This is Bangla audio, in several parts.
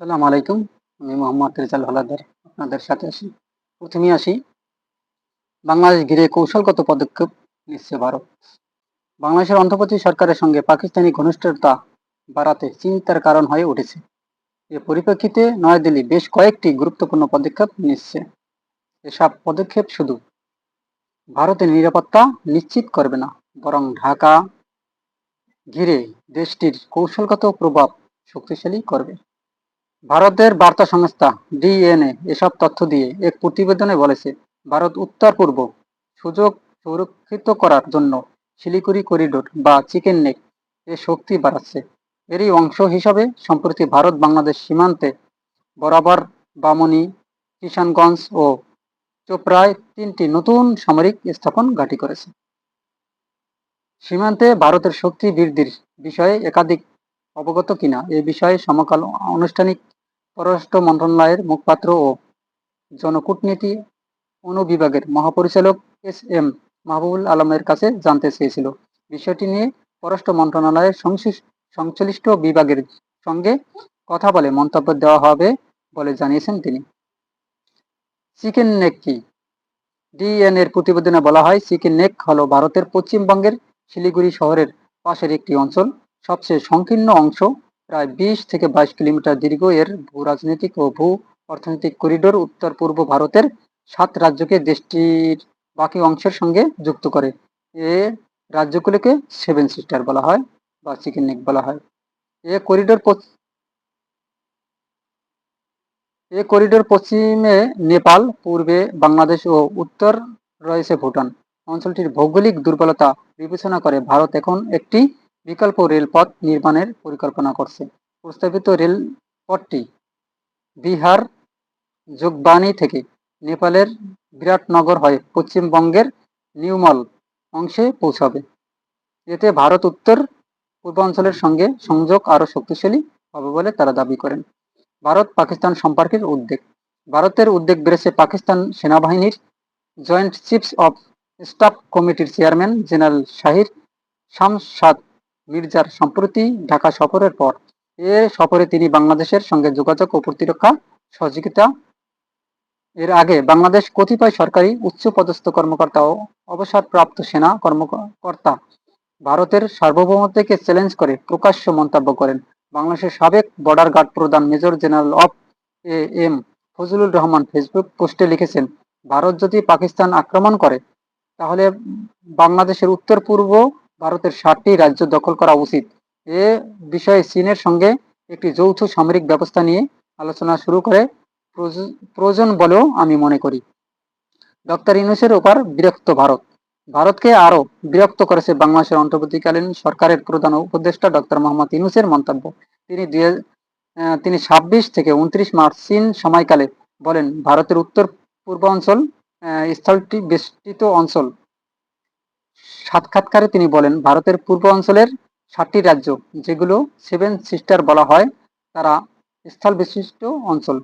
আসসালামু আলাইকুম, আমি মোহাম্মদ রেজাল হলাদার, আপনাদের সাথে আসি প্রথমেই আসি। বাংলাদেশ ঘিরে কৌশলগত পদক্ষেপ নিচ্ছে ভারত। বাংলাদেশের অন্তর্বর্তী সরকারের সঙ্গে পাকিস্তানি ঘনিষ্ঠতা বাড়াতে চিন্তার কারণ হয়ে উঠেছে। এ পরিপ্রেক্ষিতে নয়াদিল্লি বেশ কয়েকটি গুরুত্বপূর্ণ পদক্ষেপ নিচ্ছে। এসব পদক্ষেপ শুধু ভারতের নিরাপত্তা নিশ্চিত করবে না, বরং ঢাকা ঘিরে দেশটির কৌশলগত প্রভাব শক্তিশালী করবে। ভারতের বার্তা সংস্থা ডিএনএ এসব তথ্য দিয়ে এক প্রতিবেদনে বলেছে, ভারত উত্তর পূর্ব সুযোগ সুরক্ষিত করার জন্য শিলিগুড়ি করিডোর বা চিকেন নেক এ শক্তি বাড়াচ্ছে। এরই অংশ হিসাবে, সম্প্রতি ভারত বাংলাদেশ সীমান্তে বরাবর বামনি, কিষানগঞ্জ ও চোপড়ায় তিনটি নতুন সামরিক স্থাপন ঘাঁটি করেছে। সীমান্তে ভারতের শক্তি বৃদ্ধির বিষয়ে একাধিক অবগত কিনা এ বিষয়ে সমকাল আনুষ্ঠানিক পররাষ্ট্র মন্ত্রণালয়ের মুখপাত্র ও জনকূটনীতি অনুবিভাগের মহাপরিচালক এস এম মাহবুবুল আলমের কাছে জানতে চেয়েছিল। বিষয়টি নিয়ে পররাষ্ট্র মন্ত্রণালয়ের সংশ্লিষ্ট বিভাগের সঙ্গে কথা বলে মন্তব্য দেওয়া হবে বলে জানিয়েছেন তিনি। চিকেন নেক কি? ডিএন এর প্রতিবেদনে বলা হয়, চিকেন নেক হল ভারতের পশ্চিমবঙ্গের শিলিগুড়ি শহরের পাশের একটি অঞ্চল। সবচেয়ে সংকীর্ণ অংশ প্রায় বিশ থেকে বাইশ কিলোমিটার দীর্ঘ এর ভূ রাজনৈতিক ও ভূ অর্থনৈতিক করিডোর উত্তর পূর্ব ভারতের সাত রাজ্যকে দেশটির বাকি অংশের সঙ্গে যুক্ত করে। এ রাজ্যগুলিকে সেভেন সিস্টার বলা হয় বা চিকেন নেক বলা হয়। এ করিডোর এ করিডোর পশ্চিমে নেপাল, পূর্বে বাংলাদেশ ও উত্তর রয়েছে ভুটান। অঞ্চলটির ভৌগোলিক দুর্বলতা বিবেচনা করে ভারত এখন একটি বিকল্প রেলপথ নির্মাণের পরিকল্পনা করছে। প্রস্তাবিত রেলপথটি বিহার, যোগবাণী থেকে নেপালের বিরাটনগর হয়ে পশ্চিমবঙ্গের নিউমল অংশে পৌঁছাবে। এতে ভারত উত্তর, পূর্বাঞ্চলের সঙ্গে সংযোগ আরও শক্তিশালী হবে বলে তারা দাবি করেন। ভারত পাকিস্তান সম্পর্কের উদ্বেগ। ভারতের উদ্বেগ বেড়েছে পাকিস্তান সেনাবাহিনীর জয়েন্ট চিফস অফ স্টাফ কমিটির চেয়ারম্যান জেনারেল শাহির শামসাদ। মির্জার সম্প্রতি ঢাকা সফরের পর এ সফরে তিনি বাংলাদেশের সঙ্গে যোগাযোগ ও প্রতিরক্ষা সহযোগিতা এর আগে বাংলাদেশ কতিপয় সরকারি উচ্চ পদস্থ কর্মকর্তা ও অবসরপ্রাপ্ত সেনা কর্মকর্তা ভারতের সার্বভৌমত্বকে চ্যালেঞ্জ করে প্রকাশ্য মন্তব্য করেন। বাংলাদেশের সাবেক বর্ডার গার্ড প্রধান major general of A M Fazlur Rahman Facebook পোস্টে লিখেছেন, ভারত যদি পাকিস্তান আক্রমণ করে, তাহলে বাংলাদেশের উত্তর পূর্ব ভারতের ষাটটি রাজ্য দখল করা উচিত। এ বিষয়ে চীনের সঙ্গে একটি যৌথ সামরিক ব্যবস্থা নিয়ে আলোচনা শুরু করে প্রয়োজন বলেও আমি মনে করি। ডক্টর ইউনুসের ওপর বিরক্ত ভারত। ভারতকে আরও বিরক্ত করেছে বাংলাদেশের অন্তর্বর্তীকালীন সরকারের প্রধান উপদেষ্টা ডক্টর মোহাম্মদ ইউনুসের মন্তব্য। তিনি দুই তিনি ছাব্বিশ থেকে উনত্রিশ মার্চ চীন সময়কালে বলেন, ভারতের উত্তর পূর্বাঞ্চল স্থলটি বেষ্টিত অঞ্চল। সাক্ষাৎকারে তিনি বলেন, ভারতের পূর্ব অঞ্চলের সাতটি রাজ্য, যেগুলো সেভেন সিস্টার বলা হয়, তারা স্থল বিশিষ্ট অঞ্চল।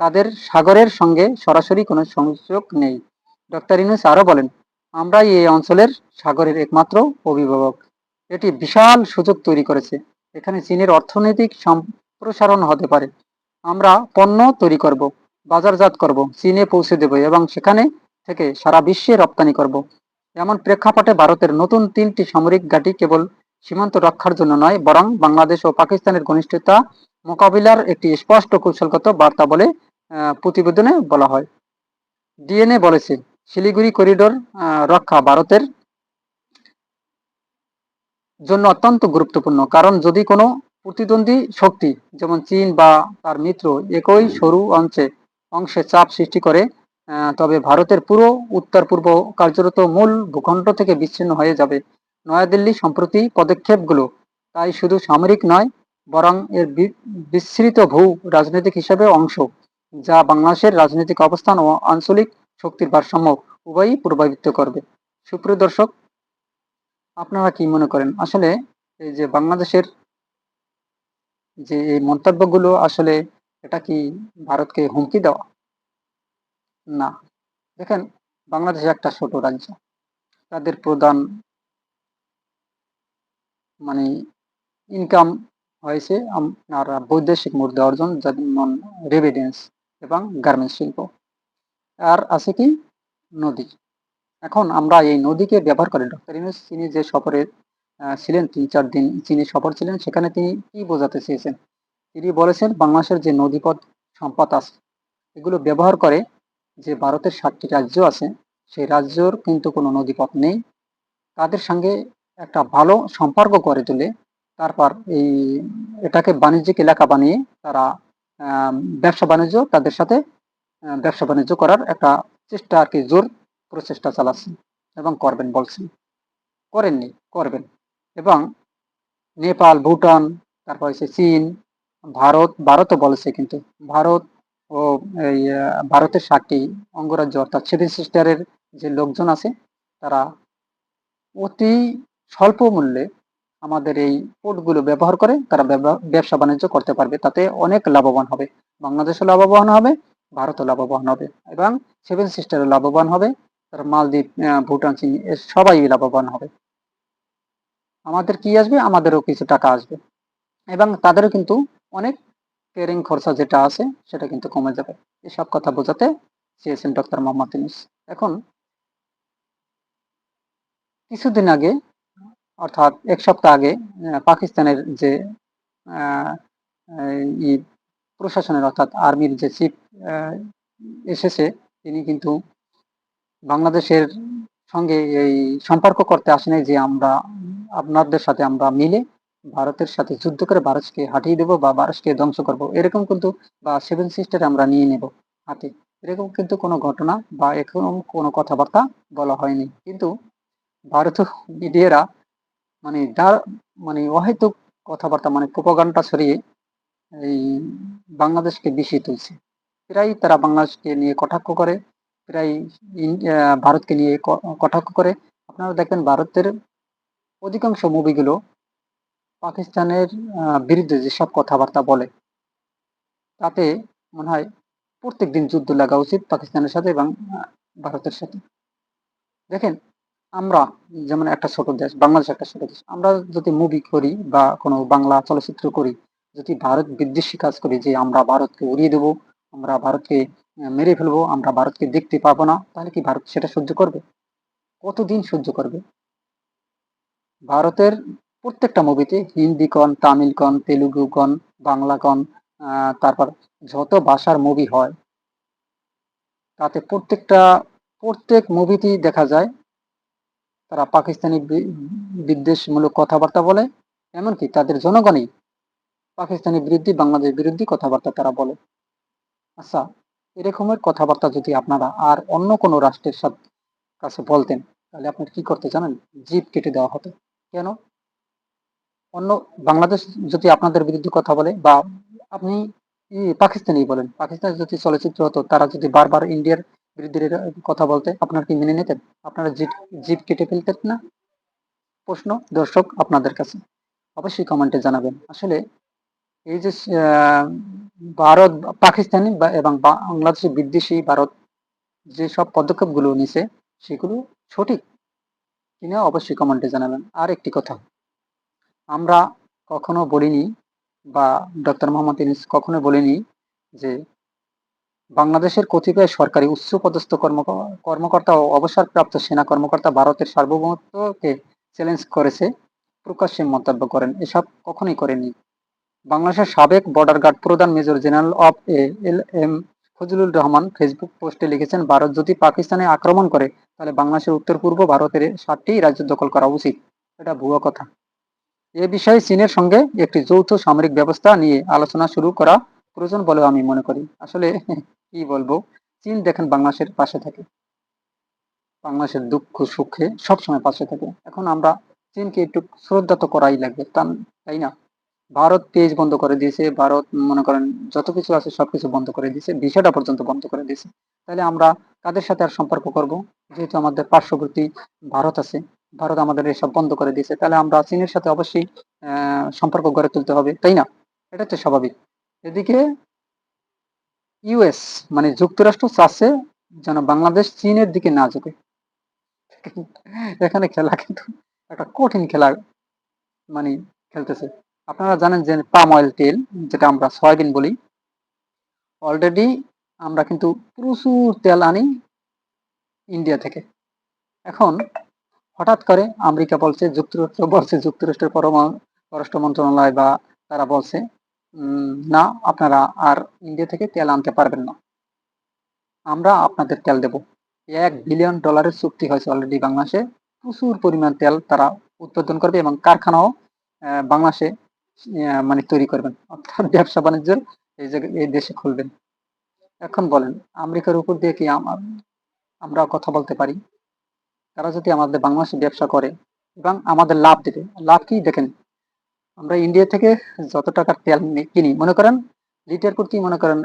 তাদের সাগরের সঙ্গে সরাসরি কোনো সংযোগ নেই। ডক্টর ইনুস আরও বলেন, আমরাই এই অঞ্চলের সাগরের একমাত্র অভিভাবক। এটি বিশাল সুযোগ তৈরি করেছে। এখানে চীনের অর্থনৈতিক সম্প্রসারণ হতে পারে। আমরা পণ্য তৈরি করব, বাজারজাত করব, চীনে পৌঁছে দেব এবং সেখানে থেকে সারা বিশ্বে রপ্তানি করব। এমন প্রেক্ষাপটে ভারতের নতুন তিনটি সামরিক ঘাঁটি কেবল সীমান্ত রক্ষার জন্য নয়, বরং বাংলাদেশ ও পাকিস্তানের ঘনিষ্ঠতা মোকাবিলার একটি স্পষ্ট কৌশলগত বার্তা বলে প্রতিবেদনে বলা হয়। ডিএনএ বলেছে, শিলিগুড়ি করিডোর রক্ষা ভারতের জন্য অত্যন্ত গুরুত্বপূর্ণ, কারণ যদি কোনো প্রতিদ্বন্দ্বী শক্তি, যেমন চীন বা তার মিত্র, একই সরু অংশে অংশে চাপ সৃষ্টি করে তবে ভারতের পুরো উত্তর পূর্ব কার্যরত মূল ভূখণ্ড থেকে বিচ্ছিন্ন হয়ে যাবে নয়াদিল্লি সম্প্রতি পদক্ষেপগুলো। তাই শুধু সামরিক নয়, বরং এর বিস্তৃত ভূ রাজনৈতিক হিসেবে অংশ, যা বাংলাদেশের রাজনৈতিক অবস্থান ও আঞ্চলিক শক্তির ভারসাম্য উভয়ই প্রভাবিত করবে। সুপ্রিয় দর্শক, আপনারা কি মনে করেন? আসলে এই যে বাংলাদেশের যে এই মন্তব্যগুলো, আসলে এটা কি ভারতকে হুমকি দেওয়া? না। দেখেন, বাংলাদেশ একটা ছোট রাজ্য। তাদের প্রধান মানে ইনকাম হয়েছে আপনার বৈদেশিক মুদ্রা অর্জন যেমন রেভিডেন্স এবং গার্মেন্টস শিল্প। আর আছে কি? নদী। এখন আমরা এই নদীকে ব্যবহার করে। ডক্টর ইউনুস, তিনি যে সফরে ছিলেন, তিন চার দিন চীনে সফর ছিলেন, সেখানে তিনি কি বোঝাতে চেয়েছেন? তিনি বলেছেন, বাংলাদেশের যে নদীপথ সম্পদ আছে, এগুলো ব্যবহার করে যে ভারতের সাতটি রাজ্য আছে, সেই রাজ্যর কিন্তু কোনো নদীপথ নেই। তাদের সঙ্গে একটা ভালো সম্পর্ক করে তুলে। তারপর এই এটাকে বাণিজ্যিক এলাকা বানিয়ে তারা ব্যবসা বাণিজ্য, তাদের সাথে ব্যবসা বাণিজ্য করার একটা চেষ্টা আর কি জোর প্রচেষ্টা চালাচ্ছেন এবং করবেন বলছেন। করেননি, করবেন। এবং নেপাল, ভুটান, তারপর হচ্ছে চীন, ভারত, ভারতও বলেছে কিন্তু, ভারত ও এই ভারতের সাতটি অঙ্গরাজ্য, অর্থাৎ সেভেন সিস্টারের যে লোকজন আছে, তারা অতি স্বল্প মূল্যে আমাদের এই পোর্টগুলো ব্যবহার করে তারা ব্যবসা বাণিজ্য করতে পারবে। তাতে অনেক লাভবান হবে। বাংলাদেশও লাভবান হবে, ভারতও লাভবান হবে এবং সেভেন সিস্টারও লাভবান হবে, তার মালদ্বীপ ভুটান, চীন সবাই লাভবান হবে। আমাদের কি আসবে? আমাদেরও কিছু টাকা আসবে। এবং তাদেরও কিন্তু অনেক ট্রেনিং খরচা যেটা আছে, সেটা কিন্তু কমে যাবে। এসব কথা বোঝাতে চেয়েছেন ডক্টর মোহাম্মদ ইউনূস। এখন, কিছুদিন আগে, অর্থাৎ এক সপ্তাহ আগে পাকিস্তানের যে প্রশাসনের অর্থাৎ আর্মির যে চিফ এসেছে, তিনি কিন্তু বাংলাদেশের সঙ্গে এই সম্পর্ক করতে আসেনি যে আমরা আপনাদের সাথে আমরা মিলে ভারতের সাথে যুদ্ধ করে ভারতকে হাঁটিয়ে দেবো বা ভারতকে ধ্বংস করব, এরকম কিন্তু, বা সেভেন সিস্টার আমরা নিয়ে নেব হাতে। এরকম কিন্তু কোনো ঘটনা বা এরকম কোনো কথাবার্তা বলা হয়নি। কিন্তু ভারতীয় মিডিয়ারা মানে যার মানে অহেতুক কথাবার্তা মানে প্রোপাগান্ডা সরিয়ে এই বাংলাদেশকে বিষিয়ে তুলছে। প্রায় তারা বাংলাদেশকে নিয়ে কটাক্ষ করে প্রায় ভারতকে নিয়ে কটাক্ষ করে। আপনারা দেখবেন ভারতের অধিকাংশ মুভিগুলো পাকিস্তানের বিরুদ্ধে যেসব কথাবার্তা বলে, তাতে মনে হয় প্রত্যেক দিন যুদ্ধ লাগা উচিত পাকিস্তানের সাথে এবং ভারতের সাথে। দেখেন, আমরা যেমন একটা ছোট দেশ, বাংলাদেশ একটা ছোট দেশ, আমরা যদি মুভি করি বা কোনো বাংলা চলচ্চিত্র করি, যদি ভারত বিদ্বেষী কাজ করি যে আমরা ভারতকে উড়িয়ে দেবো, আমরা ভারতকে মেরে ফেলব, আমরা ভারতকে দেখতে পাবো না, তাহলে কি ভারত সেটা সহ্য করবে? কতদিন সহ্য করবে? ভারতের প্রত্যেকটা মুভিতে হিন্দি কন, তামিল কন, তেলুগু কন, বাংলা কন তারপর যত ভাষার মুভি হয়, তাতে প্রত্যেকটা, প্রত্যেক মুভিতেই দেখা যায়, তারা পাকিস্তানি বিদ্বেষমূলক কথাবার্তা বলে, এমনকি তাদের জনগণই পাকিস্তানি বিরুদ্ধে, বাংলাদেশ বিরুদ্ধে কথাবার্তা তারা বলে। আচ্ছা এরকমের কথাবার্তা যদি আপনারা আর অন্য কোনো রাষ্ট্রের সাথে, কাছে বলতেন, তাহলে আপনার কি করতে জানেন? জিপ কেটে দেওয়া হতো। কেন? অন্য বাংলাদেশ যদি আপনাদের বিরুদ্ধে কথা বলে বা আপনি পাকিস্তানি বলেন, পাকিস্তান যদি চলচ্চিত্র হতো, তারা যদি বারবার ইন্ডিয়ার বিরুদ্ধে কথা বলতে, আপনার কি মেনে নিতেন? আপনারা জিপ জিপ কেটে ফেলতেন না? প্রশ্ন দর্শক আপনাদের কাছে। অবশ্যই কমেন্টে জানাবেন। আসলে এই যে ভারত, পাকিস্তানি বা- এবং বাংলাদেশি বিদ্বেষী ভারত যে সব পদক্ষেপগুলো নিছে, সেগুলো সঠিক কিনা অবশ্যই কমেন্টে জানাবেন। আর একটি কথা আমরা কখনো বলিনি বা ডক্টর মোহাম্মদ ইউনূস কখনো বলিনি যে বাংলাদেশের কতিপয় সরকারি উচ্চ পদস্থ কর্ম, কর্মকর্তা ও অবসরপ্রাপ্ত সেনা কর্মকর্তা ভারতের সার্বভৌমত্বকে চ্যালেঞ্জ করেছে প্রকাশ্যে মন্তব্য করেন। এসব কখনোই করেনি বাংলাদেশের সাবেক বর্ডার গার্ড প্রধান major general of A L M Fazlul Rahman Facebook পোস্টে লিখেছেন, ভারত যদি পাকিস্তানে আক্রমণ করে, তাহলে বাংলাদেশের উত্তর পূর্ব ভারতের সাতটি রাজ্য দখল করা উচিত। এটা ভুয়া কথা। এ বিষয়ে চীনের সঙ্গে একটি যৌথ সামরিক ব্যবস্থা নিয়ে আলোচনা শুরু করা প্রয়োজন বলে আমি মনে করি। আসলে কি বলব? চীন দেখেন বাংলাদেশের পাশে থাকে। বাংলাদেশের দুঃখ, সুখে সবসময় পাশে থাকে। এখন আমরা চীনকে একটু শ্রদ্ধা তো করাই লাগবে তাই না? ভারত পেজ বন্ধ করে দিয়েছে, ভারত মনে করেন যত কিছু আছে সবকিছু বন্ধ করে দিয়েছে ভিসাটা পর্যন্ত বন্ধ করে দিয়েছে। তাহলে আমরা কাদের সাথে আর সম্পর্ক করব? যেহেতু আমাদের পার্শ্ববর্তী ভারত আছে। ভারত আমাদের এসব বন্ধ করে দিয়েছে, তাহলে আমরা চীনের সাথে অবশ্যই সম্পর্ক গড়ে তুলতে হবে, তাই না? এটা তো স্বাভাবিক। এদিকে ইউএস মানে যুক্তরাষ্ট্র চাচ্ছে যেন বাংলাদেশ চীনের দিকে না ঝুঁকে। এখানে খেলা কিন্তু একটা কঠিন খেলা মানে খেলতেছে। আপনারা জানেন যে পাম অয়েল তেল, যেটা আমরা সয়াবিন বলি অলরেডি আমরা কিন্তু প্রচুর তেল আনি ইন্ডিয়া থেকে। এখন হঠাৎ করে আমেরিকা বলছে, যুক্তরাষ্ট্র বলছে, যুক্তরাষ্ট্রের পররাষ্ট্র মন্ত্রণালয় বা তারা বলছে না, আপনারা আর ইন্ডিয়া থেকে তেল আনতে পারবেন না। আমরা আপনাদের তেল দেব। এক বিলিয়ন ডলারের চুক্তি হয়েছে অলরেডি বাংলাদেশে। প্রচুর পরিমাণ তেল তারা উৎপাদন করবে এবং কারখানাও বাংলাদেশে মানে তৈরি করবেন। অর্থাৎ ব্যবসা বাণিজ্যের এই এই দেশে খুলবেন। এখন বলেন, আমেরিকার উপর দিয়ে কি আমরা কথা বলতে পারি? তারা যদি আমাদের বাংলাদেশে ব্যবসা করে এবং আমাদের লাভ দেবে, লাভ কি দেখেন? আমরা ইন্ডিয়া থেকে যত টাকার তেল কিনি, মনে করেন লিটার প্রতি মনে করেন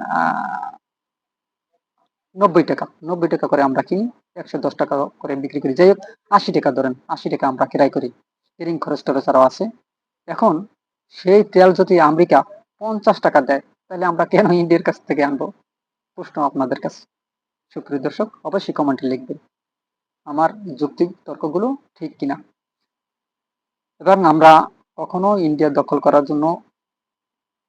নব্বই টাকা নব্বই টাকা করে আমরা কিনি, একশো দশ টাকা করে বিক্রি করি। যাই হোক, আশি টাকা ধরেন, আশি টাকা আমরা ক্রয় করি। কেরিং খরচ টরচ আরও আছে। এখন সেই তেল যদি আমেরিকা পঞ্চাশ টাকা দেয়, তাহলে আমরা কেন ইন্ডিয়ার কাছ থেকে আনব? প্রশ্ন আপনাদের কাছে। সুপ্রিয় দর্শক, অবশ্যই কমেন্টে লিখবেন। আমার যুক্তি তর্কগুলো ঠিক কিনা। এবং আমরা কখনো ইন্ডিয়া দখল করার জন্য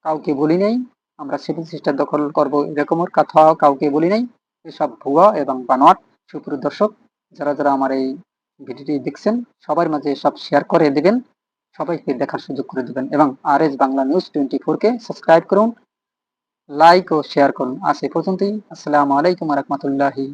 কাউকে বলি নাই। আমরা সেভেন সিস্টার দখল করব এরকমের কথা কাউকে বলি নাই। এসব ভুয়া এবং বানোয়াট সুপ্রিয় দর্শক, যারা যারা আমার এই ভিডিওটি দেখছেন, সবার মাঝে সব শেয়ার করে দেবেন, সবাইকে দেখার সুযোগ করে দেবেন এবং R S Bangla news twenty ফোরকে সাবস্ক্রাইব করুন লাইক ও শেয়ার করুন। আজ এই পর্যন্তই। আসসালামু আলাইকুম রহমতুল্লাহি